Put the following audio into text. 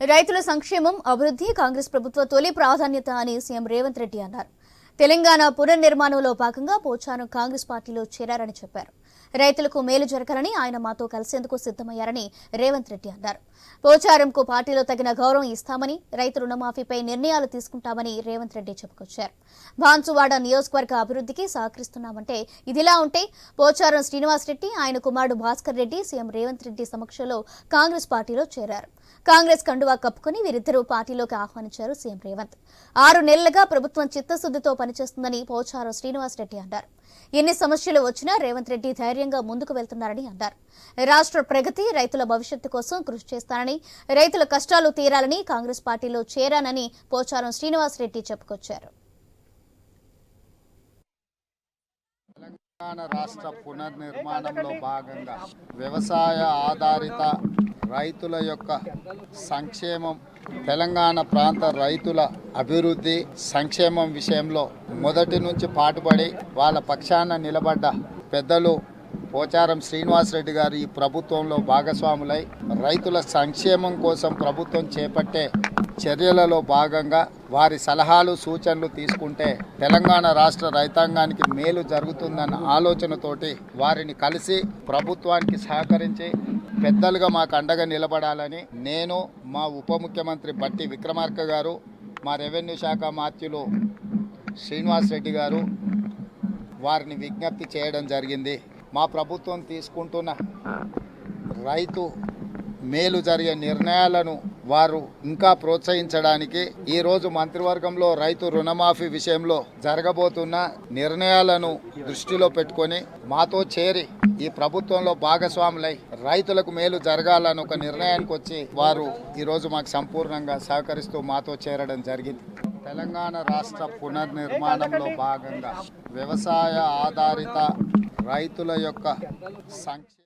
రైతుల సంక్షేమం అభివృద్ధి కాంగ్రెస్ ప్రభుత్వ తొలి ప్రాధాన్యత అని సీఎం రేవంత్ రెడ్డి అన్నారు. తెలంగాణ పునర్నిర్మాణంలో భాగంగా పోచారం కాంగ్రెస్ పార్టీలో చేరారని చెప్పారు. రైతులకు మేలు జరగాలని ఆయన మాతో కలిసేందుకు సిద్దమయ్యారని రేవంత్ రెడ్డి అన్నారు. పోచారంకు పార్టీలో తగిన గౌరవం ఇస్తామని రైతు రుణమాఫీపై నిర్ణయాలు తీసుకుంటామని రేవంత్ రెడ్డి చెప్పుకొచ్చారు. బాన్సువాడ నియోజకవర్గ అభివృద్ధికి సహకరిస్తున్నామంటే ఇదిలా ఉంటే పోచారం శ్రీనివాస్ రెడ్డి ఆయన కుమారుడు భాస్కర్ రెడ్డి సీఎం రేవంత్ రెడ్డి సమక్షంలో కాంగ్రెస్ పార్టీలో చేరారు. కాంగ్రెస్ కండువా కప్పుకుని వీరిద్దరూ పార్టీలోకి ఆహ్వానించారు సీఎం రేవంత్. ఆరు నెలలుగా ప్రభుత్వం చిత్తశుద్ధితో పనిచేస్తుందని పోచారం శ్రీనివాస్ రెడ్డి అన్నారు. ఎన్ని సమస్యలు వచ్చినా రేవంత్ రెడ్డి ధైర్యంగా ముందుకు వెళ్తున్నారని అన్నారు. రాష్ట్ర ప్రగతి రైతుల భవిష్యత్తు కోసం కృషి చేస్తానని రైతుల కష్టాలు తీరాలని కాంగ్రెస్ పార్టీలో చేరానని పోచారం శ్రీనివాస్ రెడ్డి చెప్పుకొచ్చారు. తెలంగాణ రాష్ట్ర పునర్నిర్మాణంలో భాగంగా వ్యవసాయ ఆధారిత రైతుల యొక్క సంక్షేమం తెలంగాణ ప్రాంత రైతుల అభివృద్ధి సంక్షేమం విషయంలో మొదటి నుంచి పాటుపడి వాళ్ళ పక్షాన నిలబడ్డ పెద్దలు పోచారం శ్రీనివాసరెడ్డి గారు ఈ ప్రభుత్వంలో భాగస్వాములై రైతుల సంక్షేమం కోసం ప్రభుత్వం చేపట్టే చర్యలలో భాగంగా వారి సలహాలు సూచనలు తీసుకుంటే తెలంగాణ రాష్ట్ర రైతాంగానికి మేలు జరుగుతుందన్న ఆలోచనతోటి వారిని కలిసి ప్రభుత్వానికి సహకరించి పెద్దలుగా మాకు అండగా నిలబడాలని నేను మా ఉప ముఖ్యమంత్రి బట్టి విక్రమార్క గారు మా రెవెన్యూ శాఖ మాత్యులు శ్రీనివాస్ రెడ్డి గారు వారిని విజ్ఞప్తి చేయడం జరిగింది. మా ప్రభుత్వం తీసుకుంటున్న రైతు మేలు జరిగే నిర్ణయాలను వారు ఇంకా ప్రోత్సహించడానికి ఈ రోజు మంత్రివర్గంలో రైతు రుణమాఫీ విషయంలో జరగబోతున్న నిర్ణయాలను దృష్టిలో పెట్టుకొని మాతో చేరి ఈ ప్రభుత్వంలో భాగస్వాములై రైతులకు మేలు జరగాలని ఒక నిర్ణయానికి వచ్చి వారు ఈరోజు మాకు సంపూర్ణంగా సహకరిస్తూ మాతో చేరడం జరిగింది. తెలంగాణ రాష్ట్ర పునర్నిర్మాణంలో భాగంగా వ్యవసాయ ఆధారిత రైతుల యొక్క సంక్షేమ